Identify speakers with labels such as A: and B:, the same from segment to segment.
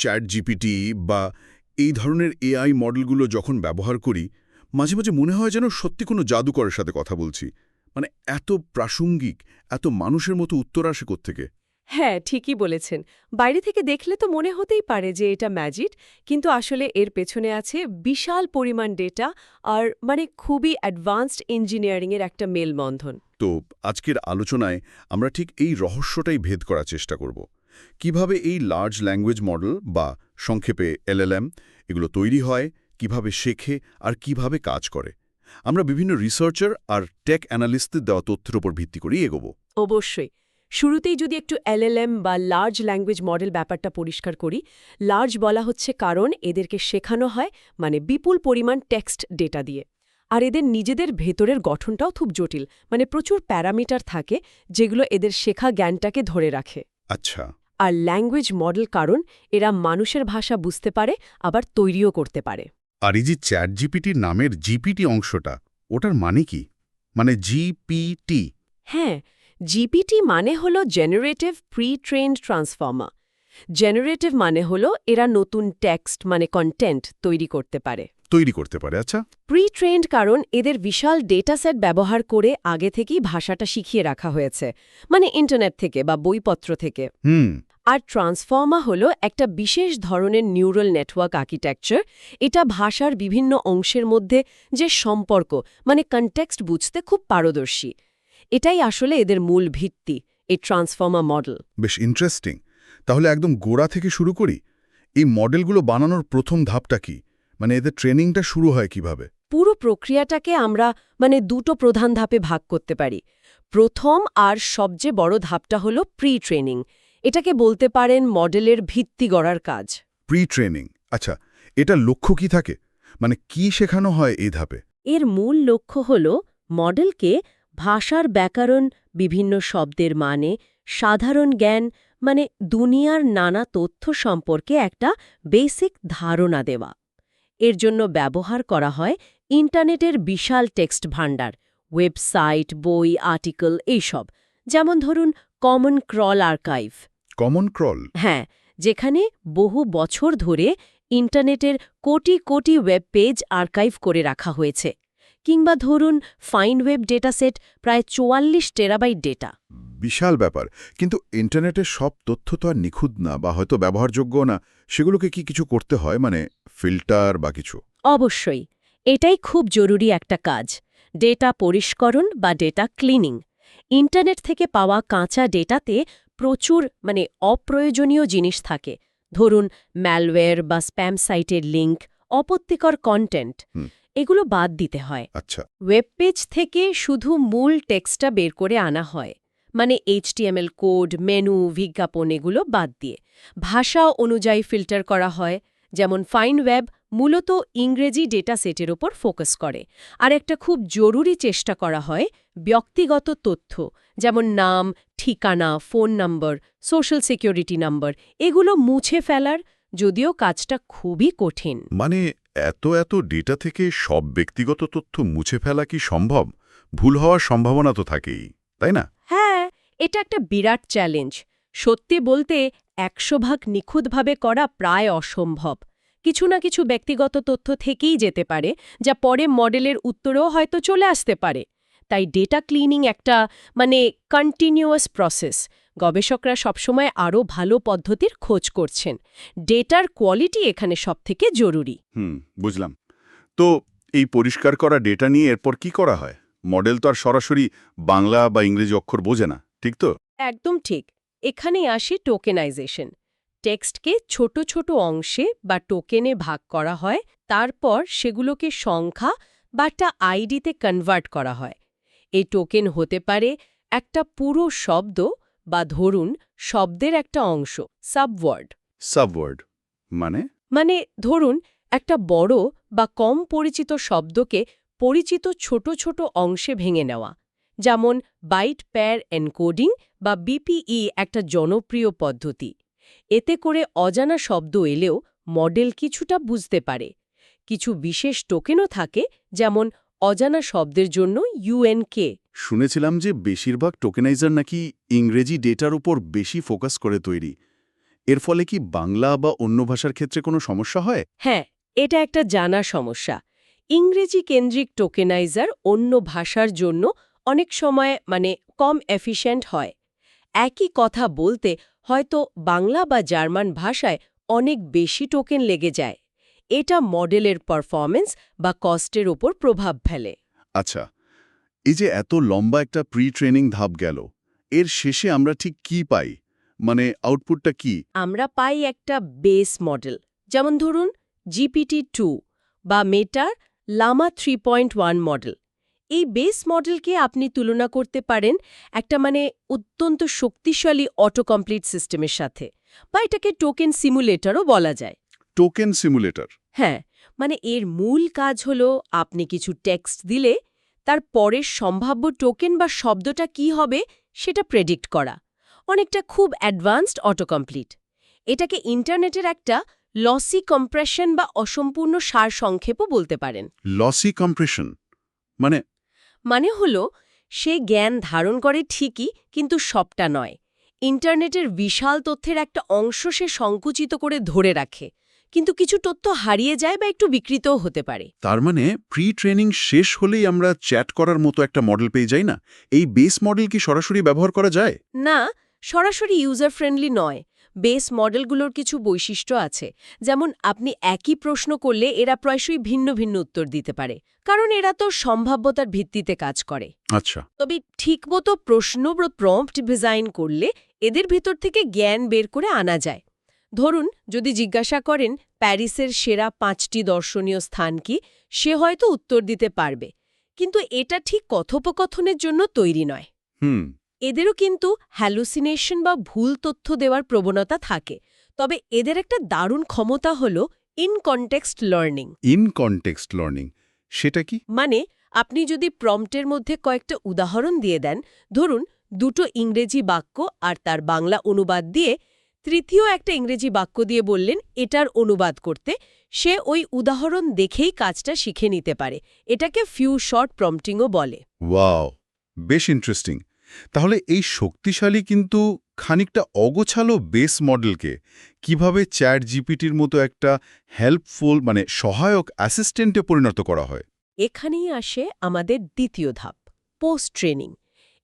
A: Chat GPT বা এই ধরনের এআই মডেলগুলো যখন ব্যবহার করি মাঝে মাঝে মনে হয় যেন সত্যি কোনো জাদুকরের সাথে কথা বলছি। মানে এত প্রাসঙ্গিক এত মানুষের মতো উত্তর আসে থেকে
B: হ্যাঁ ঠিকই বলেছেন। বাইরে থেকে দেখলে তো মনে হতেই পারে যে এটা ম্যাজিক কিন্তু আসলে এর পেছনে আছে বিশাল পরিমাণ ডেটা আর মানে খুবই অ্যাডভান্সড ইঞ্জিনিয়ারিংয়ের একটা মেলবন্ধন।
A: তো আজকের আলোচনায় আমরা ঠিক এই রহস্যটাই ভেদ করার চেষ্টা করব। কীভাবে এই লার্জ ল্যাঙ্গুয়েজ মডেল বা সংক্ষেপে এলএলএম এগুলো তৈরি হয় কীভাবে শেখে আর কীভাবে কাজ করে? আমরা বিভিন্ন রিসার্চার আর টেক অ্যানালিস্টদের দেওয়া তথ্যের উপর ভিত্তি করেই এগোব।
B: অবশ্যই। শুরুতেই যদি একটু এলএলএম বা লার্জ ল্যাঙ্গুয়েজ মডেল ব্যাপারটা পরিষ্কার করি লার্জ বলা হচ্ছে কারণ এদেরকে শেখানো হয় মানে বিপুল পরিমাণ টেক্সট ডেটা দিয়ে। আর এদের নিজেদের ভেতরের গঠনটাও খুব জটিল মানে প্রচুর প্যারামিটার থাকে যেগুলো এদের শেখা জ্ঞানটাকে ধরে রাখে।
A: আচ্ছা।
B: আর ল্যাঙ্গুয়েজ মডেল কারণ এরা মানুষের ভাষা বুঝতে পারে আবার তৈরিও করতে পারে।
A: আর এই যে চ্যাট জিপিটির নামের জিপিটি অংশটা ওটার মানে কি? মানে জিপিটি?
B: হ্যাঁ জিপিটি মানে হল generative pre trained transformer generative মানে হল এরা নতুন টেক্সট মানে কন্টেন্ট তৈরি করতে পারে।
A: তৈরি করতে পারে আচ্ছা।
B: প্রি ট্রেন্ড কারণ এদের বিশাল ডেটাসেট ব্যবহার করে আগে থেকেই ভাষাটা শিখিয়ে রাখা হয়েছে মানে ইন্টারনেট থেকে বা বইপত্র থেকে।
A: হুম।
B: আর ট্রান্সফর্মা হলো একটা বিশেষ ধরনের নিউরাল নেটওয়ার্ক আর্কিটেকচার। এটা ভাষার বিভিন্ন অংশের মধ্যে যে সম্পর্ক মানে কনটেক্সট বুঝতে খুব পারদর্শী। এটাই আসলে এদের মূল ভিত্তি এই ট্রান্সফর্মা মডেল।
A: বেশ ইন্টারেস্টিং তাহলে একদম গোড়া থেকে শুরু করি? এই মডেলগুলো বানানোর প্রথম ধাপটা কি? মানে এদের ট্রেনিংটা শুরু হয় কীভাবে?
B: পুরো প্রক্রিয়াটাকে আমরা মানে দুটো প্রধান ধাপে ভাগ করতে পারি। প্রথম আর সবচেয়ে বড় ধাপটা হলো প্রি ট্রেনিং এটাকে বলতে পারেন মডেলের ভিত্তি গড়ার কাজ।
A: প্রি ট্রেনিং আচ্ছা এটা লক্ষ্য কি থাকে? মানে কি শেখানো হয় এই ধাপে?
B: এর মূল লক্ষ্য হল মডেলকে ভাষার ব্যাকরণ বিভিন্ন শব্দের মানে সাধারণ জ্ঞান মানে দুনিয়ার নানা তথ্য সম্পর্কে একটা বেসিক ধারণা দেওয়া। এর জন্য ব্যবহার করা হয় ইন্টারনেটের বিশাল টেক্সট ভাণ্ডার ওয়েবসাইট বই আর্টিকেল এইসব। যেমন ধরুন common crawl archive
A: common crawl.
B: হ্যাঁ যেখানে বহু বছর ধরে ইন্টারনেটের crore crore web page archive করে রাখা হয়েছে কিংবা ধরুন ফাইন ওয়েব ডেটাসেট প্রায় চুয়াল্লিশ টেরাবাইট ডেটা।
A: বিশাল ব্যাপার কিন্তু ইন্টারনেটের সব তথ্য তো আর নিখুঁত না বা হয়তো ব্যবহারযোগ্য না। সেগুলোকে কি কিছু করতে হয় মানে ফিল্টার বা কিছু?
B: অবশ্যই এটাই খুব জরুরি একটা কাজ ডেটা পরিষ্করণ বা ডেটা ক্লিনিং। ইন্টারনেট থেকে পাওয়া কাঁচা ডেটাতে প্রচুর মানে অপ্রয়োজনীয় জিনিস থাকে। ধরুন ম্যালওয়্যার বা স্প্যাম সাইটের লিঙ্ক অপত্তিকর কন্টেন্ট এগুলো বাদ দিতে হয়।
A: আচ্ছা।
B: ওয়েব পেজ থেকে শুধু মূল টেক্সটটা বের করে আনা হয়। মানে এইচটিএমএল কোড মেনু বিজ্ঞাপন এগুলো বাদ দিয়ে। ভাষা অনুযায়ী ফিল্টার করা হয় যেমন ফাইন ওয়েব মূলত ইংরেজি ডেটা সেটের ওপর ফোকাস করে। আর একটা খুব জরুরি চেষ্টা করা হয় ব্যক্তিগত তথ্য যেমন নাম ঠিকানা phone number social security number এগুলো মুছে ফেলার যদিও কাজটা খুবই কঠিন।
A: মানে এত এত ডেটা থেকে সব ব্যক্তিগত তথ্য মুছে ফেলা কি সম্ভব? ভুল হওয়ার সম্ভাবনা তো থাকেই তাই না?
B: হ্যাঁ এটা একটা বিরাট চ্যালেঞ্জ। সত্যি বলতে একশো ভাগ নিখুঁতভাবে করা প্রায় অসম্ভব। কিছু না কিছু ব্যক্তিগত তথ্য থেকেই যেতে পারে যা পরে মডেলের উত্তরেও হয়তো চলে আসতে পারে। তাই ডেটা ক্লিনিং একটা মানে কন্টিনিউয়াস প্রসেস গবেষকরা সবসময় আরও ভালো পদ্ধতির খোঁজ করছেন। ডেটার কোয়ালিটি এখানে সবথেকে জরুরি।
A: হুম বুঝলাম। তো এই পরিষ্কার করা ডেটা নিয়ে এরপর কি করা হয়? মডেল তো আর সরাসরি বাংলা বা ইংরেজি অক্ষর বোঝে না ঠিক তো?
B: একদম ঠিক। এখানেই আসে টোকেনাইজেশন টেক্সটকে ছোট ছোট অংশে বা টোকেনে ভাগ করা হয় তারপর সেগুলোকে সংখ্যা বা একটা আইডিতে কনভার্ট করা হয়। এই টোকেন হতে পারে একটা পুরো শব্দ বা ধরুন শব্দের একটা অংশ সাবওয়ার্ড।
A: সাবওয়ার্ড মানে?
B: মানে ধরুন একটা বড় বা কম পরিচিত শব্দকে পরিচিত ছোট ছোট অংশে ভেঙে নেওয়া যেমন বাইট প্যার এনকোডিং বা বিপিই একটা জনপ্রিয় পদ্ধতি। এতে করে অজানা শব্দ এলেও মডেল কিছুটা বুঝতে পারে। কিছু বিশেষ টোকেনও থাকে যেমন অজানা শব্দের জন্য ইউএনকে
A: শুনেছিলাম যে বেশিরভাগ টোকেনাইজার নাকি ইংরেজি ডেটার উপর বেশি ফোকাস করে তৈরি। এর ফলে কি বাংলা বা অন্য ভাষার ক্ষেত্রে কোনো সমস্যা হয়?
B: হ্যাঁ এটা একটা জানা সমস্যা। ইংরেজি কেন্দ্রিক টোকেনাইজার অন্য ভাষার জন্য অনেক সময় মানে কম এফিশিয়েন্ট হয়। একই কথা বলতে হয়তো বাংলা বা জার্মান ভাষায় অনেক বেশি টোকেন লেগে যায়। এটা মডেলের পারফরমেন্স বা কস্টের ওপর প্রভাব ফেলে।
A: আচ্ছা এই যে এত লম্বা একটা প্রি ট্রেনিং ধাপ গেল এর শেষে আমরা ঠিক কি পাই? মানে আউটপুটটা কি?
B: আমরা পাই একটা বেস মডেল যেমন ধরুন জিপিটি টু বা মেটার Llama three point one model এই বেস মডেলকে আপনি তুলনা করতে পারেন একটা মানে অত্যন্ত শক্তিশালী অটো কমপ্লিট সিস্টেমের সাথে বা এটাকে টোকেন সিমুলেটরও বলা যায়।
A: টোকেন সিমুলেটর
B: হ্যাঁ মানে এর মূল কাজ হলো আপনি কিছু টেক্সট দিলে তার পরের সম্ভাব্য টোকেন বা শব্দটা কি হবে সেটা প্রেডিক্ট করা। অনেকটা খুব অ্যাডভান্সড অটোকমপ্লিট এটাকে ইন্টারনেটের একটা লসি কম্প্রেশন বা অসম্পূর্ণ সার সংক্ষেপও বলতে পারেন।
A: লসি কম্প্রেশন মানে
B: মানে হল সে জ্ঞান ধারণ করে ঠিকই কিন্তু সবটা নয়। ইন্টারনেটের বিশাল তথ্যের একটা অংশ সে সংকুচিত করে ধরে রাখে। কিন্তু কিছু তথ্য হারিয়ে যায় বা একটু বিকৃতও হতে পারে।
A: তার মানে প্রি ট্রেনিং শেষ হলেই আমরা চ্যাট করার মতো একটা মডেল পেয়ে যাই না? এই বেস মডেল কি সরাসরি ব্যবহার করা যায়?
B: না সরাসরি ইউজার ফ্রেন্ডলি নয়। বেস মডেলগুলোর কিছু বৈশিষ্ট্য আছে। যেমন আপনি একই প্রশ্ন করলে এরা প্রায়শই ভিন্ন ভিন্ন উত্তর দিতে পারে কারণ এরা তো সম্ভাব্যতার ভিত্তিতে কাজ করে।
A: আচ্ছা।
B: তবে ঠিকমতো প্রশ্ন প্রম্পট ডিজাইন করলে এদের ভেতর থেকে জ্ঞান বের করে আনা যায়। ধরুন যদি জিজ্ঞাসা করেন প্যারিসের সেরা পাঁচটি দর্শনীয় স্থান কি? সে হয়তো উত্তর দিতে পারবে। কিন্তু এটা ঠিক কথোপকথনের জন্য তৈরি নয়।
A: হুম।
B: এদেরও কিন্তু হ্যালুসিনেশন বা ভুল তথ্য দেওয়ার প্রবণতা থাকে। তবে এদের একটা দারুণ ক্ষমতা হল in context learning
A: in context learning সেটা কি?
B: মানে আপনি যদি প্রম্পটের মধ্যে কয়েকটা উদাহরণ দিয়ে দেন ধরুন দুটো ইংরেজি বাক্য আর তার বাংলা অনুবাদ দিয়ে তৃতীয় একটা ইংরেজি বাক্য দিয়ে বললেন এটার অনুবাদ করতে সে ওই উদাহরণ দেখেই কাজটা শিখে নিতে পারে। এটাকে ফিউ শর্ট প্রম্পটিংও বলে।
A: ওয়াও বেশ ইন্টারেস্টিং তাহলে এই শক্তিশালী কিন্তু খানিকটা অগোছালো বেস মডেলকে কীভাবে চ্যাট জিপিটির মতো একটা হেল্পফুল মানে সহায়ক অ্যাসিস্ট্যান্টে পরিণত করা হয়?
B: এখানেই আসে আমাদের দ্বিতীয় ধাপ পোস্ট ট্রেনিং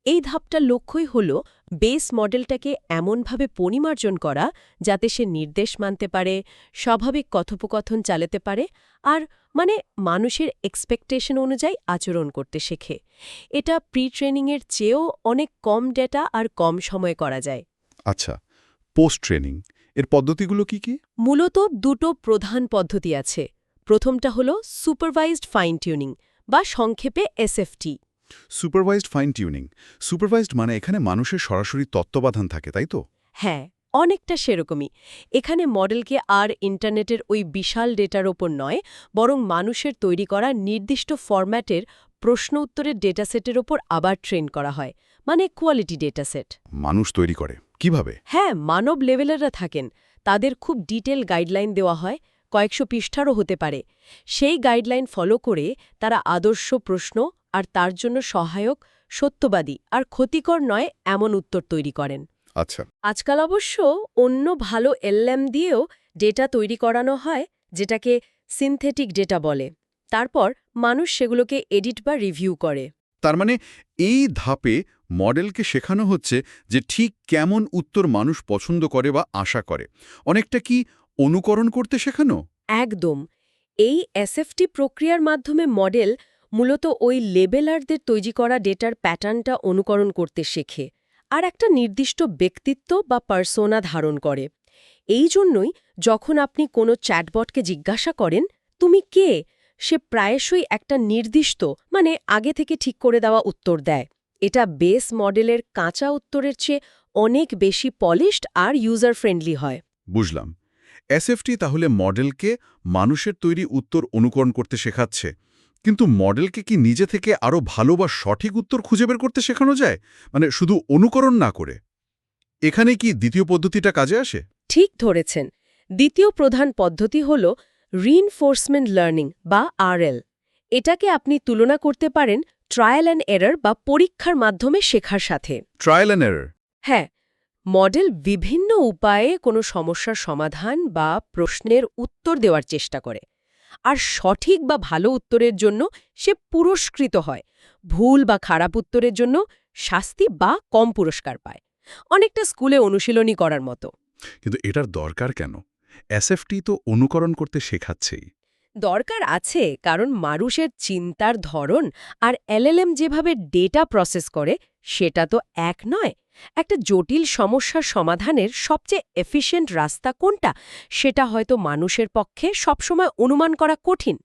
B: এই ধাপটার লক্ষ্যই হল বেস মডেলটাকে এমনভাবে পরিমার্জন করা যাতে সে নির্দেশ মানতে পারে স্বাভাবিক কথোপকথন চালাতে পারে আর মানে মানুষের এক্সপেকটেশন অনুযায়ী আচরণ করতে শেখে। এটা প্রি ট্রেনিংয়ের চেয়েও অনেক কম ডেটা আর কম সময়ে করা যায়।
A: আচ্ছা পোস্ট ট্রেনিং এর পদ্ধতিগুলো কি কি?
B: মূলত দুটো প্রধান পদ্ধতি আছে। প্রথমটা হল সুপারভাইজড ফাইন টিউনিং বা সংক্ষেপে SFT
A: supervised fine tuning supervised মানে এখানে মানুষের সরাসরি তত্ত্বাবধান থাকে তাই তো?
B: হ্যাঁ অনেকটা সেরকমই। এখানে মডেলকে আর ইন্টারনেটের ওই বিশাল ডেটার ওপর নয় বরং মানুষের তৈরি করা নির্দিষ্ট ফরম্যাটের প্রশ্ন উত্তরের ডেটাসেটের ওপর আবার ট্রেন করা হয় মানে কোয়ালিটি ডেটাসেট।
A: মানুষ তৈরি করে। কীভাবে?
B: হ্যাঁ মানব লেভেলেররা থাকেন। তাদের খুব ডিটেল গাইডলাইন দেওয়া হয় কয়েকশো পৃষ্ঠারও হতে পারে। সেই গাইডলাইন ফলো করে তারা আদর্শ প্রশ্ন আর তার জন্য সহায়ক সত্যবাদী আর ক্ষতিকর নয় এমন উত্তর তৈরি করেন।
A: আচ্ছা।
B: আজকাল অবশ্য অন্য ভালো এলএম দিয়েও ডেটা তৈরি করানো হয় যেটাকে সিনথেটিক ডেটা বলে। তারপর মানুষ সেগুলোকে এডিট বা রিভিউ করে।
A: তার মানে এই ধাপে মডেলকে শেখানো হচ্ছে যে ঠিক কেমন উত্তর মানুষ পছন্দ করে বা আশা করে। অনেকটা কি অনুকরণ করতে শেখানো?
B: একদম। এই এসএফটি প্রক্রিয়ার মাধ্যমে মডেল মূলত ওই লেবেলারদের তৈরি করা ডেটার প্যাটার্নটা অনুকরণ করতে শেখে আর একটা নির্দিষ্ট ব্যক্তিত্ব বা পার্সোনা ধারণ করে। এই জন্যই যখন আপনি কোনো চ্যাটবটকে জিজ্ঞাসা করেন, তুমি কে? সে প্রায়শই একটা নির্দিষ্ট মানে আগে থেকে ঠিক করে দেওয়া উত্তর দেয়। এটা বেস মডেলের কাঁচা উত্তরের চেয়ে অনেক বেশি পলিশড আর ইউজার ফ্রেন্ডলি হয়।
A: বুঝলাম। এসএফটি তাহলে মডেলকে মানুষের তৈরি উত্তর অনুকরণ করতে শেখাচ্ছে। কিন্তু মডেলকে কি নিজে থেকে আরও ভালো বা সঠিক উত্তর খুঁজে বের করতে শেখানো যায়? মানে শুধু অনুকরণ না করে। এখানে কি দ্বিতীয় পদ্ধতিটা কাজে আসে?
B: ঠিক ধরেছেন। দ্বিতীয় প্রধান পদ্ধতি হল রিইনফোর্সমেন্ট লার্নিং বা আরএল এটাকে আপনি তুলনা করতে পারেন ট্রায়াল অ্যান্ড এরর বা পরীক্ষার মাধ্যমে শেখার সাথে।
A: ট্রায়াল অ্যান্ড এরর
B: হ্যাঁ মডেল বিভিন্ন উপায়ে কোনো সমস্যার সমাধান বা প্রশ্নের উত্তর দেওয়ার চেষ্টা করে। আর সঠিক বা ভালো উত্তরের জন্য সে পুরস্কৃত হয়। ভুল বা খারাপ উত্তরের জন্য শাস্তি বা কম পুরস্কার পায়। অনেকটা স্কুলে অনুশীলনী করার মতো।
C: কিন্তু এটার দরকার কেন? এসএফটি তো অনুকরণ করতে শেখাচ্ছেই।
B: দরকার আছে কারণ মানুষের চিন্তার ধরন আর এলএলএম যেভাবে ডেটা প্রসেস করে সেটা তো এক নয়। একটা জটিল সমস্যার সমাধানের সবচেয়ে এফিশিয়েন্ট রাস্তা কোনটা সেটা হয়তো মানুষের পক্ষে সবসময় অনুমান করা কঠিন।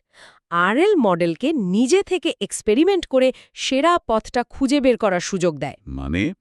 B: আরএল মডেলকে নিজে থেকে এক্সপেরিমেন্ট করে সেরা পথটা খুঁজে বের করার সুযোগ দেয়।
C: মানে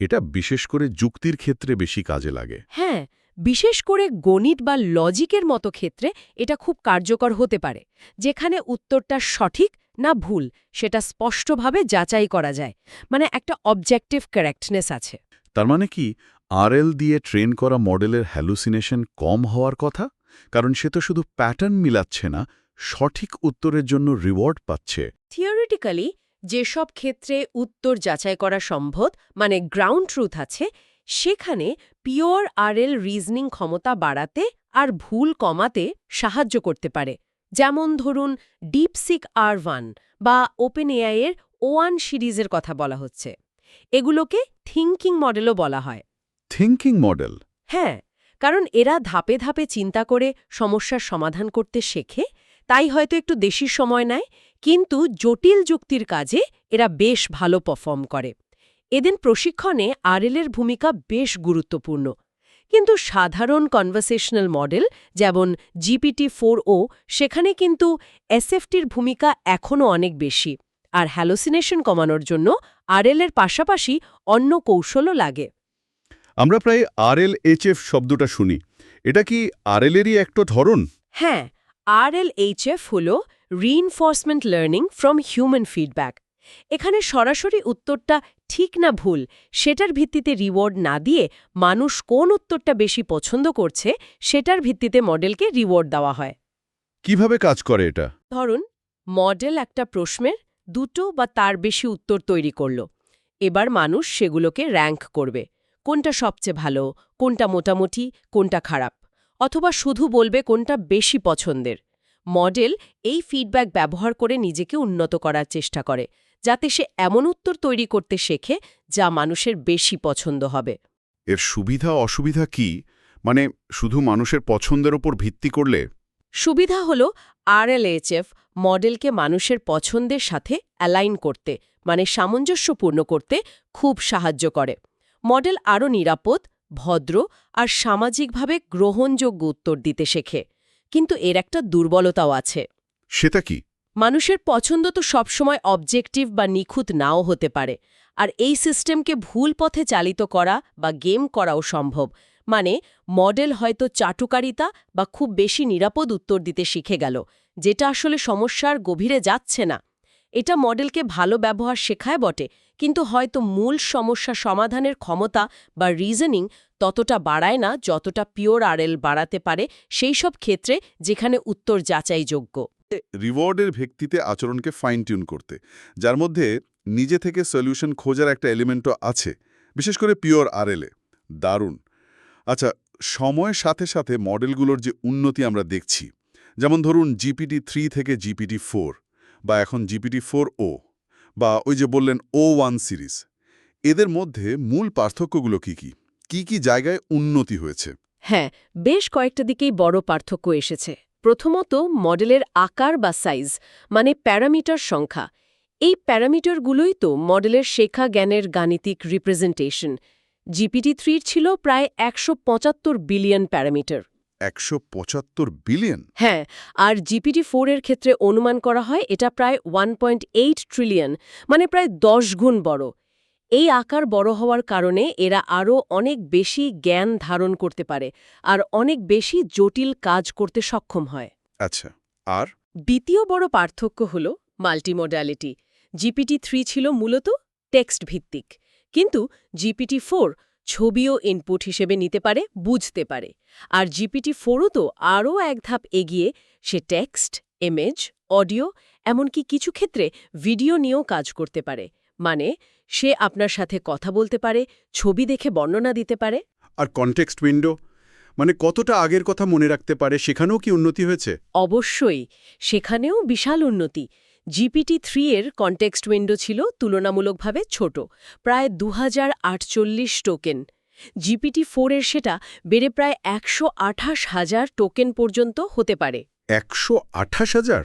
C: এটা বিশেষ করে যুক্তির ক্ষেত্রে বেশি কাজে লাগে।
B: হ্যাঁ বিশেষ করে গণিত বা লজিকের মতো ক্ষেত্রে এটা খুব কার্যকর হতে পারে যেখানে উত্তরটা সঠিক না ভুল সেটা স্পষ্টভাবে যাচাই করা যায়। মানে একটা অবজেক্টিভ কারেক্টনেস আছে।
C: তার মানে কি? আরএল দিয়ে ট্রেন করা মডেলের হ্যালুসিনেশন কম হওয়ার কথা? কারণ সে তো শুধু প্যাটার্ন মিলাচ্ছে না সঠিক উত্তরের জন্য রিওয়ার্ড পাচ্ছে।
B: থিওরিটিক্যালি যেসব ক্ষেত্রে উত্তর যাচাই করা সম্ভব মানে গ্রাউন্ড ট্রুথ আছে সেখানে পিওর আরএল রিজনিং ক্ষমতা বাড়াতে আর ভুল কমাতে সাহায্য করতে পারে। যেমন ধরুন ডিপসিক আর ওয়ান বা ওপেন এআইয়ের ওয়ান সিরিজের কথা বলা হচ্ছে। এগুলোকে থিঙ্কিং মডেলও বলা হয়।
C: Thinking model?
B: হ্যাঁ কারণ এরা ধাপে ধাপে চিন্তা করে সমস্যার সমাধান করতে শেখে তাই হয়তো একটু দেশি সময় নেয় কিন্তু জটিল যুক্তির কাজে এরা বেশ ভালো পারফর্ম করে। এদিন প্রশিক্ষণে আরএলের ভূমিকা বেশ গুরুত্বপূর্ণ। কিন্তু সাধারণ কনভারসেশনাল মডেল যেমন জিপিটি ফোর ও সেখানে কিন্তু এসএফটির ভূমিকা এখনও অনেক বেশি। আর হ্যালোসিনেশন কমানোর জন্য আরএলের পাশাপাশি অন্য কৌশলও লাগে।
A: আমরা প্রায় আরএলএইচএফ শব্দটা শুনি। এটা কি আরএলেরই একটা ধরন?
B: হ্যাঁ আরএলএইচএফ হল reinforcement learning from human feedback এখানে সরাসরি উত্তরটা ঠিক না ভুল। সেটার ভিত্তিতে রিওয়ার্ড না দিয়ে মানুষ কোন উত্তরটা বেশি পছন্দ করছে সেটার ভিত্তিতে মডেলকে রিওয়ার্ড দেওয়া হয়।
A: কীভাবে কাজ করে এটা?
B: ধরুন মডেল একটা প্রশ্নের দুটো বা তার বেশি উত্তর তৈরি করল। এবার মানুষ সেগুলোকে র্যাঙ্ক করবে। কোনটা সবচেয়ে ভালো কোনটা মোটামুটি কোনটা খারাপ? অথবা শুধু বলবে কোনটা বেশি পছন্দের। মডেল এই ফিডব্যাক ব্যবহার করে নিজেকে উন্নত করার চেষ্টা করে যাতে সে এমন উত্তর তৈরি করতে শেখে যা মানুষের বেশি পছন্দ হবে।
A: এর সুবিধা অসুবিধা কি? মানে শুধু মানুষের পছন্দের ওপর ভিত্তি করলে?
B: সুবিধা হল আরএলএইচএফ মডেলকে মানুষের পছন্দের সাথে অ্যালাইন করতে মানে সামঞ্জস্যপূর্ণ করতে খুব সাহায্য করে। মডেল আরও নিরাপদ ভদ্র আর সামাজিকভাবে গ্রহণযোগ্য উত্তর দিতে শেখে। কিন্তু এর একটা দুর্বলতাও আছে।
A: সেটা কি?
B: মানুষের পছন্দ তো সবসময় অবজেক্টিভ বা নিখুঁত নাও হতে পারে। আর এই সিস্টেমকে ভুল পথে চালিত করা বা গেম করাও সম্ভব। মানে মডেল হয়তো চাটুকারিতা বা খুব বেশি নিরাপদ উত্তর দিতে শিখে গেল যেটা আসলে সমস্যার গভীরে যাচ্ছে না। এটা মডেলকে ভালো ব্যবহার শেখায় বটে, কিন্তু হয়তো মূল সমস্যা সমাধানের ক্ষমতা বা রিজনিং ততটা বাড়ায় না যতটা পিওর আরএল বাড়াতে পারে সেই সব ক্ষেত্রে যেখানে উত্তর যাচাইযোগ্য।
A: রিওয়ার্ডের ভিত্তিতে আচরণকে ফাইন টিউন করতে, যার মধ্যে নিজে থেকে সলিউশন খোঁজার একটা এলিমেন্টও আছে, বিশেষ করে পিওর আরএলএ দারুণ! আচ্ছা সময়ের সাথে সাথে মডেলগুলোর যে উন্নতি আমরা দেখছি, যেমন ধরুন জিপিটি থ্রি থেকে জিপিটি ফোর বা এখন জিপিটি ফোর ও বা ওই যে বললেন ও ওয়ান সিরিজ এদের মধ্যে মূল পার্থক্যগুলো কি কি? কি কি জায়গায় উন্নতি হয়েছে?
B: হ্যাঁ বেশ কয়েকটা দিকেই বড় পার্থক্য এসেছে। প্রথমত, মডেলের আকার বা সাইজ মানে প্যারামিটার সংখ্যা। এই প্যারামিটারগুলোই তো মডেলের শেখা জ্ঞানের গাণিতিক রিপ্রেজেন্টেশন জিপিটি থ্রির ছিল প্রায় একশো পঁচাত্তর বিলিয়ন প্যারামিটার।
A: একশো পঁচাত্তর বিলিয়ন।
B: হ্যাঁ আর জিপিটি ফোরের ক্ষেত্রে অনুমান করা হয় এটা প্রায় ওয়ান ট্রিলিয়ন মানে প্রায় দশ গুণ বড়। এই আকার বড় হওয়ার কারণে এরা আরও অনেক বেশি জ্ঞান ধারণ করতে পারে আর অনেক বেশি জটিল কাজ করতে সক্ষম হয়।
A: আচ্ছা আর?
B: দ্বিতীয় বড় পার্থক্য হল মাল্টিমোডালিটি। জিপিটি থ্রি ছিল মূলত টেক্সট ভিত্তিক কিন্তু জিপিটি ফোর ছবিও ইনপুট হিসেবে নিতে পারে বুঝতে পারে। আর জিপিটি ফোরও তো আরও এক ধাপ এগিয়ে সে টেক্সট ইমেজ অডিও এমনকি কিছু ক্ষেত্রে ভিডিও নিয়েও কাজ করতে পারে। মানে সে আপনার সাথে কথা বলতে পারে ছবি দেখে বর্ণনা দিতে পারে।
D: আর কনটেক্সট উইন্ডো মানে কতটা আগের কথা মনে রাখতে পারে সেখানেও কি উন্নতি হয়েছে?
B: অবশ্যই সেখানেও বিশাল উন্নতি। জিপিটি থ্রি এর কনটেক্সট উইন্ডো ছিল তুলনামূলকভাবে ছোট প্রায় দু হাজার আটচল্লিশ টোকেন জিপিটি ফোর এর সেটা বেড়ে প্রায় একশো হাজার টোকেন পর্যন্ত হতে পারে।
D: একশো আঠাশ হাজার?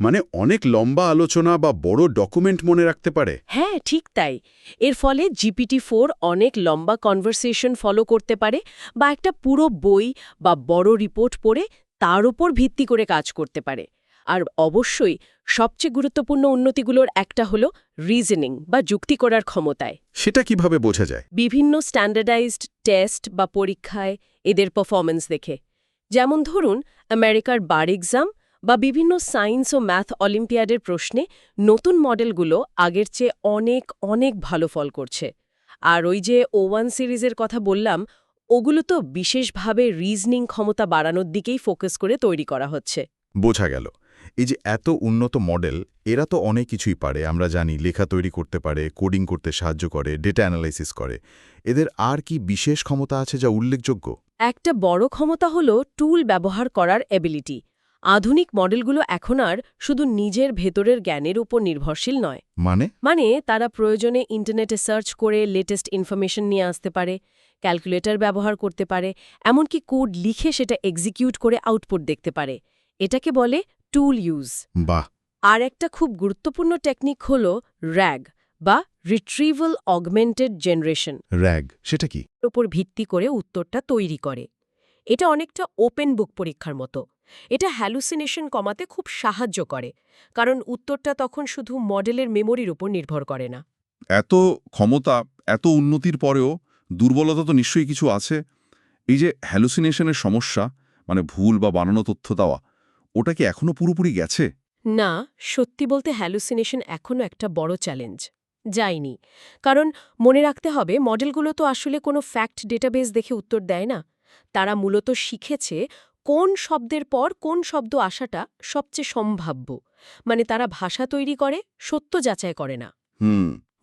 D: মানে অনেক লম্বা আলোচনা বা বড় ডকুমেন্ট মনে রাখতে পারে।
B: হ্যাঁ ঠিক তাই। এর ফলে জিপিটি ফোর অনেক লম্বা কনভারসেশন ফলো করতে পারে বা একটা পুরো বই বা বড় রিপোর্ট পড়ে তার উপর ভিত্তি করে কাজ করতে পারে। আর অবশ্যই সবচেয়ে গুরুত্বপূর্ণ উন্নতিগুলোর একটা হলো রিজনিং বা যুক্তি করার ক্ষমতায়।
D: সেটা কীভাবে বোঝা যায়?
B: বিভিন্ন স্ট্যান্ডার্ডাইজড টেস্ট বা পরীক্ষায় এদের পারফরমেন্স দেখে। যেমন ধরুন আমেরিকার বার এক্সাম বা বিভিন্ন সায়েন্স ও ম্যাথ অলিম্পিয়াডের প্রশ্নে নতুন মডেলগুলো আগের চেয়ে অনেক অনেক ভালো ফল করছে। আর ওই যে ও ওয়ান সিরিজের কথা বললাম ওগুলো তো বিশেষভাবে রিজনিং ক্ষমতা বাড়ানোর দিকেই ফোকাস করে তৈরি করা হচ্ছে।
C: বোঝা গেল। এই যে এত উন্নত মডেল এরা তো অনেক কিছুই পারে। আমরা জানি লেখা তৈরি করতে পারে কোডিং করতে সাহায্য করে ডেটা অ্যানালাইসিস করে। এদের আর কি বিশেষ ক্ষমতা আছে যা উল্লেখযোগ্য?
B: একটা বড় ক্ষমতা হল টুল ব্যবহার করার অ্যাবিলিটি। আধুনিক মডেলগুলো এখন আর শুধু নিজের ভেতরের জ্ঞানের উপর নির্ভরশীল নয়।
C: মানে?
B: মানে তারা প্রয়োজনে ইন্টারনেটে সার্চ করে লেটেস্ট ইনফরমেশন নিয়ে আসতে পারে ক্যালকুলেটর ব্যবহার করতে পারে এমনকি কোড লিখে সেটা এক্সিকিউট করে আউটপুট দেখতে পারে। এটাকে বলে টুল ইউজ
C: বাহ।
B: আর একটা খুব গুরুত্বপূর্ণ টেকনিক হল র্যাগ বা রিট্রিভাল অগমেন্টেড জেনারেশন
C: র্যাগ সেটা কি?
B: উপর ভিত্তি করে উত্তরটা তৈরি করে। এটা অনেকটা ওপেন বুক পরীক্ষার মতো। এটা হ্যালুসিনেশন কমাতে খুব সাহায্য করে কারণ উত্তরটা তখন শুধু মডেলের মেমোরির উপর নির্ভর করে না।
E: এত ক্ষমতা এত উন্নতির পরেও দুর্বলতা তো নিশ্চয়ই কিছু আছে। এই যে হ্যালুসিনেশনের সমস্যা মানে ভুল বা বানানো তথ্য দেওয়া ওটা কি এখনও পুরোপুরি গেছে?
B: না সত্যি বলতে হ্যালুসিনেশন এখনও একটা বড় চ্যালেঞ্জ যায়নি কারণ মনে রাখতে হবে মডেলগুলো তো আসলে কোনো ফ্যাক্ট ডেটাবেস দেখে উত্তর দেয় না। তারা মূলত শিখেছে কোন শব্দের পর কোন শব্দ আসাটা সবচেয়ে সম্ভাব্য। মানে তারা ভাষা তৈরি করে সত্য যাচাই করে না।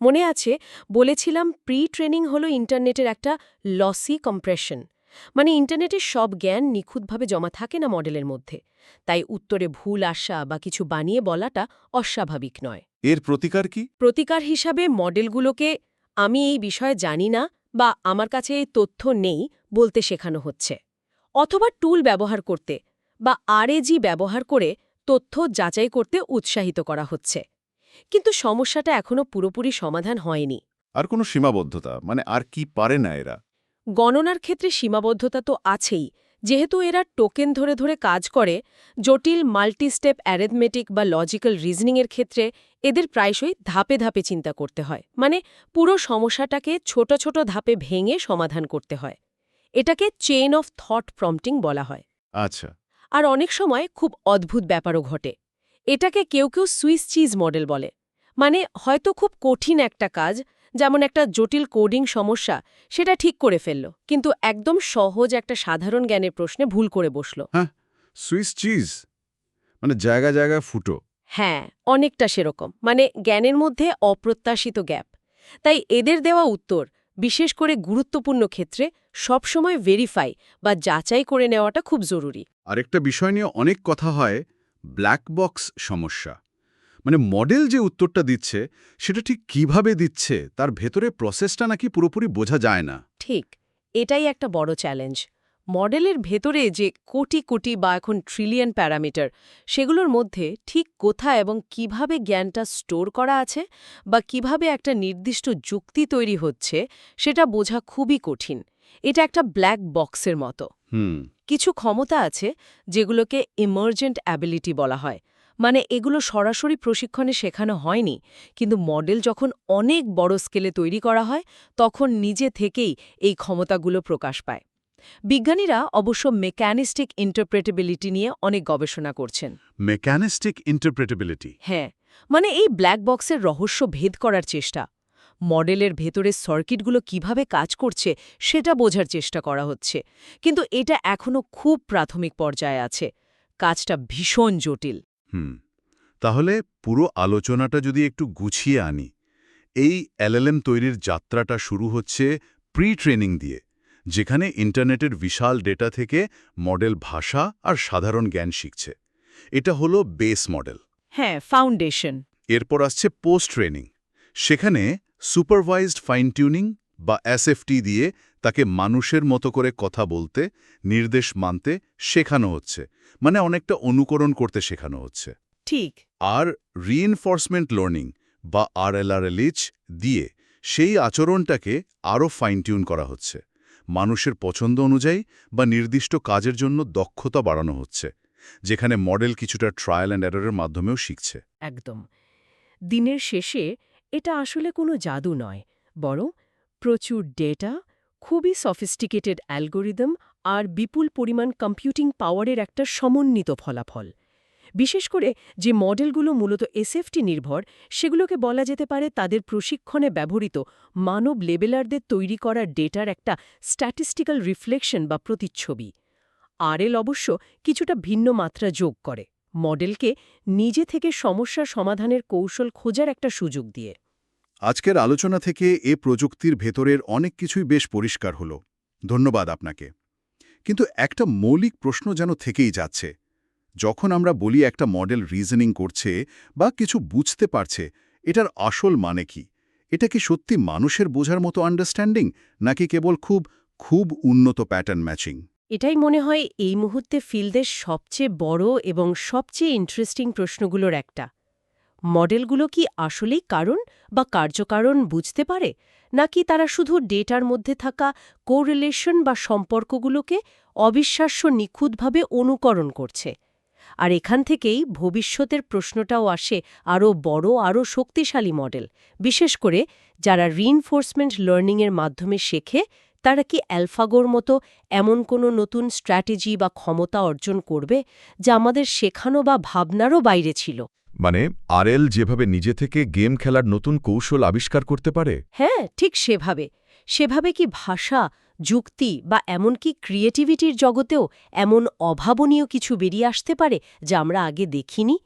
B: মনে আছে বলেছিলাম প্রি ট্রেনিং হলো ইন্টারনেটের একটা লসি কম্প্রেশন মানে ইন্টারনেটের সব জ্ঞান নিখুঁতভাবে জমা থাকে না মডেলের মধ্যে। তাই উত্তরে ভুল আসা বা কিছু বানিয়ে বলাটা অস্বাভাবিক নয়।
E: এর প্রতিকার কি?
B: প্রতিকার হিসাবে মডেলগুলোকে আমি এই বিষয়ে জানি না বা আমার কাছে এই তথ্য নেই বলতে শেখানো হচ্ছে। অথবা টুল ব্যবহার করতে বা আরএজি ব্যবহার করে তথ্য যাচাই করতে উৎসাহিত করা হচ্ছে। কিন্তু সমস্যাটা এখনও পুরোপুরি সমাধান হয়নি।
E: আর কোনো সীমাবদ্ধতা? মানে আর কি পারে না এরা?
B: গণনার ক্ষেত্রে সীমাবদ্ধতা তো আছেই। যেহেতু এরা টোকেন ধরে ধরে কাজ করে জটিল মাল্টিস্টেপ অ্যারেথমেটিক বা লজিক্যাল রিজনিংয়ের ক্ষেত্রে এদের প্রায়শই ধাপে ধাপে চিন্তা করতে হয়। মানে পুরো সমস্যাটাকে ছোট ছোট ধাপে ভেঙে সমাধান করতে হয়। এটাকে চেইন অফ থট প্রম্পটিং বলা হয়।
E: আচ্ছা।
B: আর অনেক সময় খুব অদ্ভুত ব্যাপারও ঘটে। এটাকে কেউ কেউ সুইস চিজ মডেল বলে। মানে হয়তো খুব কঠিন একটা কাজ যেমন একটা জটিল কোডিং সমস্যা সেটা ঠিক করে ফেলল কিন্তু একদম সহজ একটা সাধারণ জ্ঞানের প্রশ্নে ভুল করে বসল।
E: সুইস চিজ মানে জায়গা জায়গায় ফুটো।
B: হ্যাঁ অনেকটা সেরকম মানে জ্ঞানের মধ্যে অপ্রত্যাশিত গ্যাপ। তাই এদের দেওয়া উত্তর বিশেষ করে গুরুত্বপূর্ণ ক্ষেত্রে সবসময় ভেরিফাই বা যাচাই করে নেওয়াটা খুব জরুরি।
D: আরেকটা বিষয় নিয়ে অনেক কথা হয় ব্ল্যাক বক্স সমস্যা। মানে মডেল যে উত্তরটা দিচ্ছে সেটা ঠিক কীভাবে দিচ্ছে তার ভেতরে প্রসেসটা নাকি পুরোপুরি বোঝা যায় না।
B: ঠিক এটাই একটা বড় চ্যালেঞ্জ মডেলের ভেতরে যে কোটি কোটি বা এখন ট্রিলিয়ন প্যারামিটার সেগুলোর মধ্যে ঠিক কোথায় এবং কীভাবে জ্ঞানটা স্টোর করা আছে বা কীভাবে একটা নির্দিষ্ট যুক্তি তৈরি হচ্ছে সেটা বোঝা খুবই কঠিন। এটা একটা ব্ল্যাক বক্সের মতো।
D: হুম।
B: কিছু ক্ষমতা আছে যেগুলোকে ইমার্জেন্ট অ্যাবিলিটি বলা হয়। মানে এগুলো সরাসরি প্রশিক্ষণে শেখানো হয়নি কিন্তু মডেল যখন অনেক বড় স্কেলে তৈরি করা হয় তখন নিজে থেকেই এই ক্ষমতাগুলো প্রকাশ পায়। বিজ্ঞানীরা অবশ্য মেকানিস্টিক ইন্টারপ্রেটেবিলিটি নিয়ে অনেক গবেষণা করছেন।
D: মেকানিস্টিক ইন্টারপ্রেটেবিলিটি?
B: হ্যাঁ মানে এই ব্ল্যাক বক্সের রহস্য ভেদ করার চেষ্টা। মডেলের ভেতরের সার্কিটগুলো কীভাবে কাজ করছে সেটা বোঝার চেষ্টা করা হচ্ছে। কিন্তু এটা এখনও খুব প্রাথমিক পর্যায়ে আছে। কাজটা ভীষণ জটিল।
D: হুম তাহলে পুরো আলোচনাটা যদি একটু গুছিয়ে আনি এই এলএলএম তৈরির যাত্রাটা শুরু হচ্ছে প্রি ট্রেনিং দিয়ে যেখানে ইন্টারনেটের বিশাল ডেটা থেকে মডেল ভাষা আর সাধারণ জ্ঞান শিখছে। এটা হলো বেস মডেল
B: হ্যাঁ ফাউন্ডেশন
D: এরপর আসছে পোস্ট ট্রেনিং সেখানে সুপারভাইজড ফাইন টিউনিং বা এসএফটি দিয়ে তাকে মানুষের মতো করে কথা বলতে নির্দেশ মানতে শেখানো হচ্ছে। মানে অনেকটা অনুকরণ করতে শেখানো হচ্ছে।
B: ঠিক।
D: আর রিইনফোর্সমেন্ট লার্নিং বা আরএলআরএলএইচ দিয়ে সেই আচরণটাকে আরও ফাইন টিউন করা হচ্ছে। মানুষের পছন্দ অনুযায়ী বা নির্দিষ্ট কাজের জন্য দক্ষতা বাড়ানো হচ্ছে যেখানে মডেল কিছুটা ট্রায়াল অ্যান্ড এররের মাধ্যমেও শিখছে।
B: একদম। দিনের শেষে এটা আসলে কোনো জাদু নয় বরং প্রচুর ডেটা খুবই সফিস্টিকেটেড অ্যালগোরিদম আর বিপুল পরিমাণ কম্পিউটিং পাওয়ারের একটা সমন্বিত ফলাফল। বিশেষ করে যে মডেলগুলো মূলত এসএফটি নির্ভর, সেগুলোকে বলা যেতে পারে তাদের প্রশিক্ষণে ব্যবহৃত মানব লেবেলারদের তৈরি করা ডেটার একটা স্ট্যাটিস্টিক্যাল রিফ্লেকশন বা প্রতিচ্ছবি। আরএল অবশ্য কিছুটা ভিন্ন মাত্রা যোগ করে মডেলকে নিজে থেকে সমস্যা সমাধানের কৌশল খোঁজার একটা সুযোগ দিয়ে।
A: আজকের আলোচনা থেকে এ প্রযুক্তির ভেতরের অনেক কিছুই বেশ পরিষ্কার হলো। ধন্যবাদ আপনাকে। কিন্তু একটা মৌলিক প্রশ্ন যেন থেকেই যাচ্ছে। যখন আমরা বলি একটা মডেল রিজনিং করছে বা কিছু বুঝতে পারছে, এটার আসল মানে কি? এটা কি সত্যি মানুষের বোঝার মতো আন্ডারস্ট্যান্ডিং নাকি কেবল খুব খুব উন্নত প্যাটার্ন ম্যাচিং
B: এটাই মনে হয় এই মুহূর্তে ফিল্ডের সবচেয়ে বড় এবং সবচেয়ে ইন্টারেস্টিং প্রশ্নগুলোর একটা। মডেলগুলো কি আসলেই কারণ বা কার্যকারণ বুঝতে পারে? নাকি তারা শুধু ডেটার মধ্যে থাকা কোরিলেশন বা সম্পর্কগুলোকে অবিশ্বাস্য নিখুঁতভাবে অনুকরণ করছে? আর এখান থেকেই ভবিষ্যতের প্রশ্নটাও আসে আরও বড়, আরও শক্তিশালী মডেল। বিশেষ করে যারা রিইনফোর্সমেন্ট লার্নিংয়ের মাধ্যমে শেখে, তারা কি অ্যালফাগোর মতো এমন কোনো নতুন স্ট্র্যাটেজি বা ক্ষমতা অর্জন করবে, যা আমাদের শেখানো বা ভাবনারও বাইরে ছিল?
C: মানে আরএল যেভাবে নিজে থেকে গেম খেলার নতুন কৌশল আবিষ্কার করতে পারে?
B: হ্যাঁ ঠিক সেভাবে। সেভাবে কি ভাষা, যুক্তি বা এমনকি ক্রিয়েটিভিটির জগতেও এমন অভাবনীয় কিছু বেরিয়ে আসতে পারে যা আমরা আগে দেখিনি?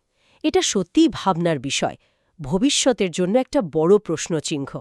B: এটা সত্যিই ভাবনার বিষয়। ভবিষ্যতের জন্য একটা বড় প্রশ্নচিহ্ন।